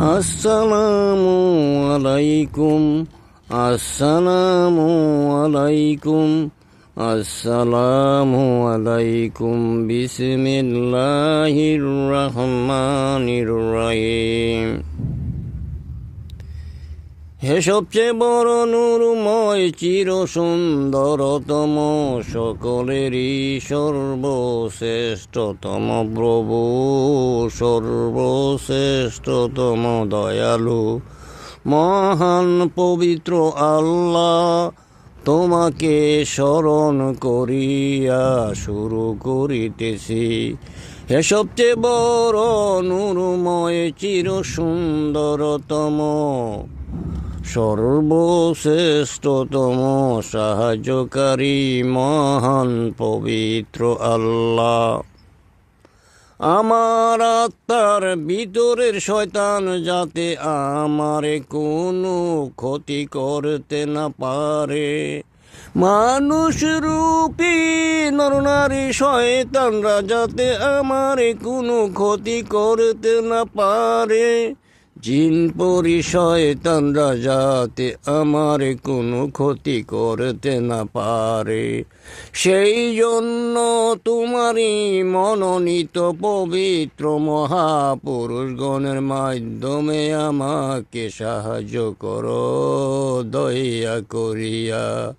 আসসালামু আলাইকুম আসসালামু আলাইকুম আসসালামু আলাইকুম বিসমিল্লাহির রহমানির হে সবচেয়ে বড় নূরময় চির সুন্দরতম সকলেরই সর্বশ্রেষ্ঠতম প্রভু, সর্বশ্রেষ্ঠতম দয়ালু, মহান পবিত্র আল্লাহ, তোমাকে স্মরণ করিয়া শুরু করিতেছি। হে সবচেয়ে বড় নূরময় চির সুন্দরতম সর্বশ্রেষ্ঠতম সাহায্যকারী মহান পবিত্র আল্লাহ। আমার আত্মার ভিতরের শয়তান যাতে আমারে কোনো ক্ষতি করতে না পারে। মানুষ রূপী নরনারী শয়তানরা যাতে আমারে কোনো ক্ষতি করতে না পারে। জিন পরি শয়তানরা যাতে আমার কোনো ক্ষতি করতে না পারে। সেই জন্য তোমারই মনোনীত পবিত্র মহাপুরুষগণের মাধ্যমে আমাকে সাহায্য করো, দয়া করিয়া।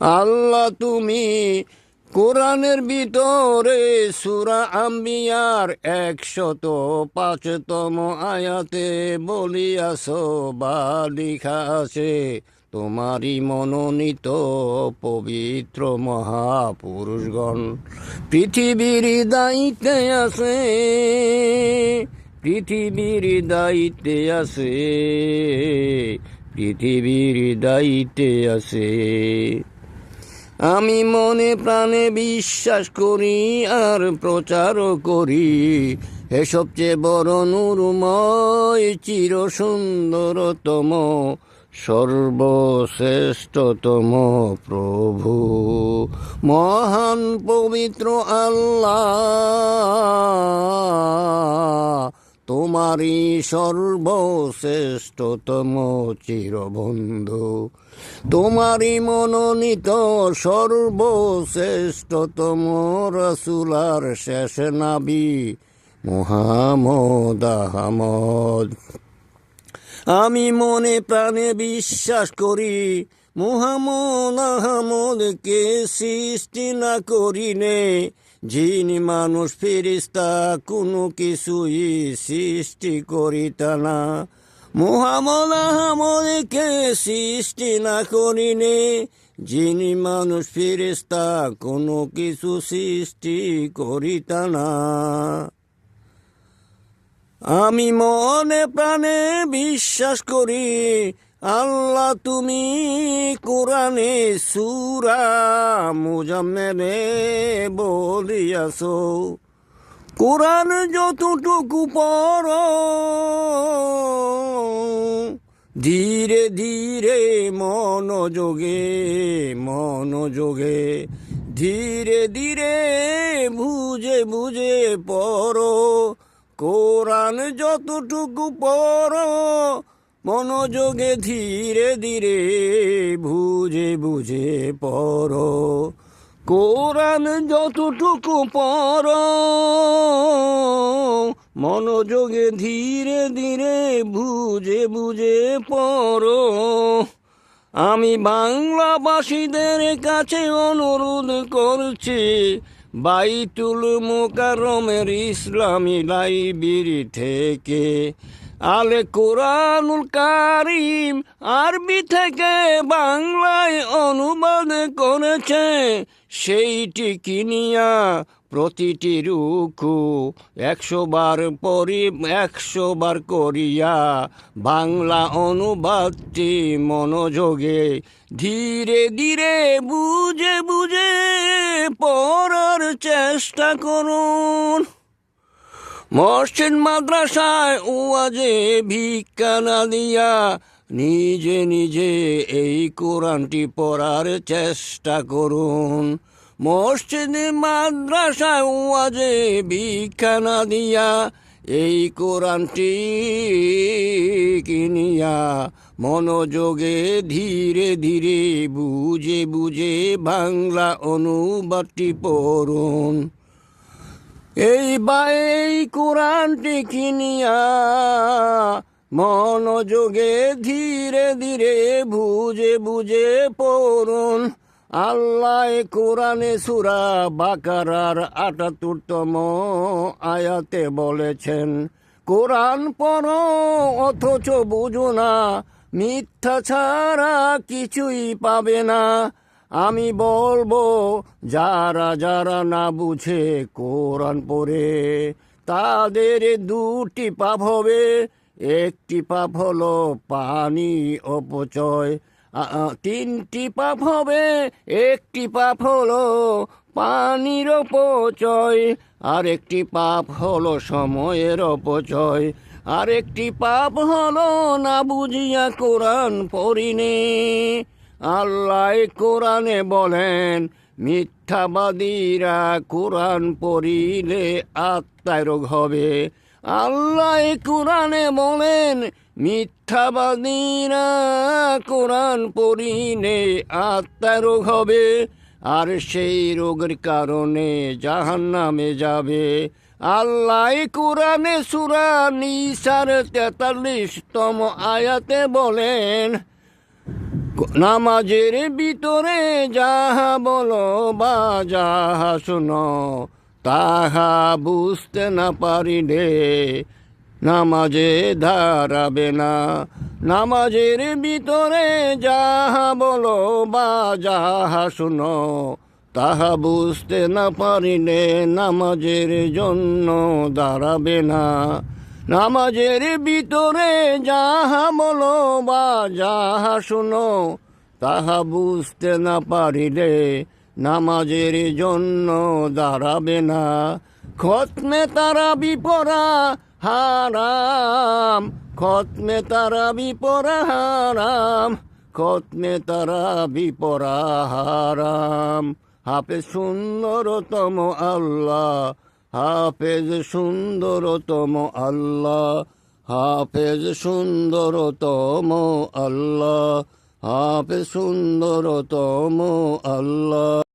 আল্লাহ তুমি কোরআনের ভিতরে সুরা আম্বিয়ার একশত পাঁচতম আয়াতে বলিয়াছ, বা লিখা আছে, তোমারই মনোনীত পবিত্র মহাপুরুষগণ। পৃথিবীর দায়িত্বে আছে, পৃথিবীর দায়িত্বে আছে, পৃথিবীর দায়িত্বে আছে। আমি মনে প্রাণে বিশ্বাস করি আর প্রচারও করি। হে সবচেয়ে বড় নূরময় চির সুন্দরতম সর্বশ্রেষ্ঠতম প্রভু, মহান পবিত্র আল্লাহ। তোমারই সর্বশ্রেষ্ঠতম চিরবন্ধু। তোমারই মনোনীত সর্বশ্রেষ্ঠতম রসুলার শেষ নাবি মুহাম্মদ আহমদ। আমি মনে প্রাণে বিশ্বাস করি, মুহাম্মদ আহমদকে সৃষ্টি না করিনে যিনি মানুষ ফেরিস্তা কোনো কিছুই সৃষ্টি করিতা না। মুহাম্মদ আহমদকে সৃষ্টি না করিনে, যিনি মানুষ ফেরিস্তা কোনো কিছু সৃষ্টি করিতা না। আমি মনে প্রাণে বিশ্বাস করি আল্লাহ, তুমি কোরআনে সুরা মুজাম্মেলে বলিয়াছ। কোরআন যতটুকু পর ধীরে ধীরে মনোযোগে মনোযোগে, ধীরে ধীরে বুঝে বুঝে পড়ো। কোরআন যতটুকু পড়ো মনোযোগে ধীরে ধীরে বুঝে বুঝে পড়ো। কোরআন যতটুকু পর মনোযোগে ধীরে ধীরে বুঝে বুঝে পড়ো। আমি বাংলাবাসীদের কাছে অনুরোধ করছি, বাইতুল মোকারমের ইসলামী লাইব্রেরি থেকে আলে কোরআনুল কারিম আরবি থেকে বাংলায় অনুবাদ করেছে। সেইটি কিনিয়া প্রতিটি রুখু একশো বার পরি, একশো বার করিয়া বাংলা অনুবাদটি মনোযোগে ধীরে ধীরে বুঝে বুঝে পড়ার চেষ্টা করুন। মসজিদ মাদ্রাসায় ওয়াজে ভিক্ষা না দিয়া নিজে নিজে এই কোরআনটি পড়ার চেষ্টা করুন। মসজিদে মাদ্রাসায় ওয়াজে ভিক্ষা না দিয়া এই কোরআনটি কিনিয়া মনোযোগে ধীরে ধীরে বুঝে বুঝে বাংলা অনুবাদটি পড়ুন। এই বা এই কোরআনটি কিনিয়া মনোযোগে ধীরে ধীরে বুঝে বুঝে পড়ুন। আল্লাহ কোরআনে সুরা বাকারার আটাত্তরতম আয়াতে বলেছেন, কোরআন পড়ো, অথচ বুঝো না, মিথ্যা ছাড়া কিছুই পাবে না। আমি বলব, যারা যারা না বুঝে কোরআন পড়ে, তাদের দুটি পাপ হবে। একটি পাপ হলো পানি অপচয় তিনটি পাপ হবে। একটি পাপ হলো পানির অপচয় আর একটি পাপ হলো সময়ের অপচয় আর একটি পাপ হলো না বুঝিয়া কোরআন পড়িনি। আল্লাহ কোরআনে বলেন, মিথ্যাবাদীরা কোরআন পড়িলে আত্মায় রোগ হবে। আল্লাহ কোরআনে বলেন, মিথ্যাবাদীরা কোরআন পড়িলে আত্মায় রোগ হবে, আর সেই রোগের কারণে জাহান নামে যাবে। আল্লাহ কোরআনে সুরা নিসার তেতাল্লিশতম আয়াতে বলেন নামাজের ভিতরে যাহা বলো বা যাহা শুনো, তাহা বুঝতে না পারিলে নামাজে দাঁড়াবে না। নামাজের ভিতরে যাহা বলো বা যাহা শুনো, তাহা বুঝতে না পারিলে নামাজের জন্য দাঁড়াবে না। নামাজের ভিতরে যাহা বলো বা যাহা শুনো, তাহা বুঝতে না পারিলে নামাজের জন্য দাঁড়াবে না। খতমে তারা বিপরা হারাম, খতমে তারা বিপরা হারাম, খতমে তারা বিপরা হারাম। হাফে সুন্দরতম আল্লাহ হাফেজ সুন্দরতম আল্লাহ হাফেজ সুন্দরতম আল্লাহ হাফেজ সুন্দরতম আল্লাহ।